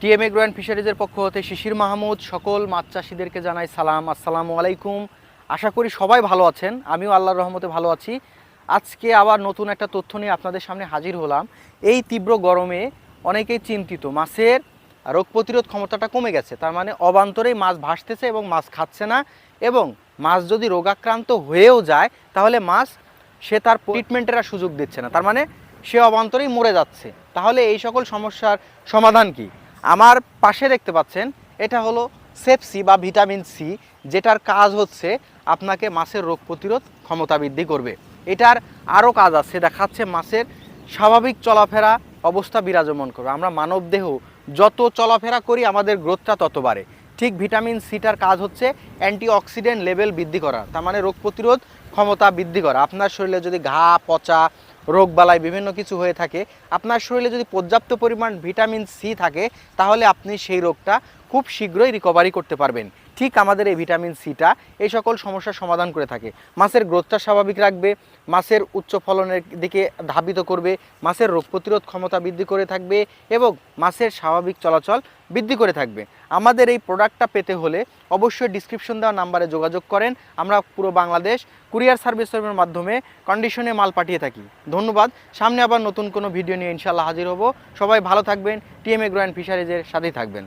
TMA গ্রোয়ান ফিশারিজের পক্ষ হতে শিশির মাহমুদ, সকল মাছ চাষিদেরকে জানাই সালাম। আসসালামু আলাইকুম। আশা করি সবাই ভালো আছেন। আমিও আল্লাহর রহমতে ভালো আছি। আজকে আবার নতুন একটা তথ্য নিয়ে আপনাদের সামনে হাজির হলাম। এই তীব্র গরমে অনেকেই চিন্তিত। মাছের রোগ প্রতিরোধ ক্ষমতাটা কমে গেছে। তার মানে অবান্তরেই মাছ ভাসতেছে এবং মাছ খাচ্ছে না। এবং মাছ যদি রোগাক্রান্ত হয়েও যায়, তাহলে মাছ সে তার ট্রিটমেন্টের সুযোগ দিচ্ছে না। তার মানে সে অবান্তরেই মরে যাচ্ছে। তাহলে এই সকল সমস্যার সমাধান কি? আমার পাশে দেখতে পাচ্ছেন, এটা হলো সেপসি বা ভিটামিন সি যেটার কাজ হচ্ছে আপনাকে মাছের রোগ প্রতিরোধ ক্ষমতা বৃদ্ধি করবে। এটার আরও কাজ আছে, দেখাচ্ছে মাছের স্বাভাবিক চলাফেরা অবস্থা বিরাজমান করবে। আমরা মানব দেহ যত চলাফেরা করি, আমাদের গ্রোথটা তত বাড়ে। ঠিক ভিটামিন সিটার কাজ হচ্ছে অ্যান্টিঅক্সিডেন্ট লেভেল বৃদ্ধি করা, তার মানে রোগ প্রতিরোধ ক্ষমতা বৃদ্ধি করা। আপনার শরীরে যদি ঘা, পচা রোগবালাই বিভিন্ন কিছু হয়ে থাকে। আপনার শরীরে যদি পর্যাপ্ত পরিমাণ ভিটামিন সি থাকে, তাহলে আপনি সেই রোগটা খুব শীঘ্রই রিকভারি করতে পারবেন। ঠিক আমাদের এই ভিটামিন সিটা এই সকল সমস্যার সমাধান করে থাকে। মাছের গ্রোথটা স্বাভাবিক রাখবে, মাছের উচ্চ ফলনের দিকে ধাবিত করবে, মাছের রোগ প্রতিরোধ ক্ষমতা বৃদ্ধি করে থাকবে এবং মাছের স্বাভাবিক চলাচল বৃদ্ধি করে থাকবে। আমাদের এই প্রোডাক্টটা পেতে হলে অবশ্যই ডিসক্রিপশন দেওয়া নাম্বারে যোগাযোগ করেন। আমরা পুরো বাংলাদেশ কুরিয়ার সার্ভিসের মাধ্যমে কন্ডিশনে মাল পাঠিয়ে থাকি। ধন্যবাদ। সামনে আবার নতুন কোনো ভিডিও নিয়ে ইনশাল্লাহ হাজির হব। সবাই ভালো থাকবেন। টিএমএ গ্রো অ্যান্ড ফিশারিজের সাথেই থাকবেন।